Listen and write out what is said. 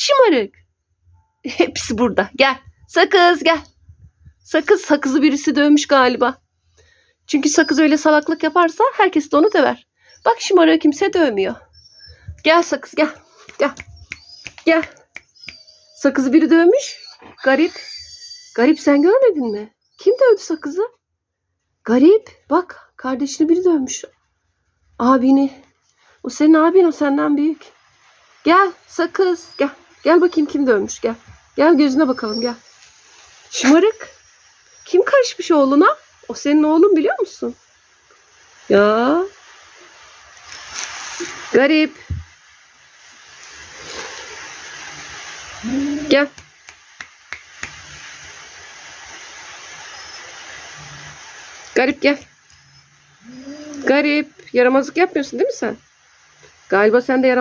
Şımarık. Hepsi burada. Gel. Sakız gel. Sakız sakızı birisi dövmüş galiba. Çünkü sakız öyle salaklık yaparsa herkes de onu döver. Bak şımarığı kimse dövmüyor. Gel sakız gel. Gel. Gel. Sakızı biri dövmüş. Garip. Garip sen görmedin mi? Kim dövdü sakızı? Garip. Bak kardeşini biri dövmüş. Abini. O senin abin o senden büyük. Gel sakız gel. Gel bakayım kim dövmüş gel. Gel gözüne bakalım gel. Şımarık. Kim karışmış oğluna? O senin oğlun biliyor musun? Ya. Garip. Gel. Garip gel. Garip. Yaramazlık yapmıyorsun değil mi sen? Galiba sen de yaramazlık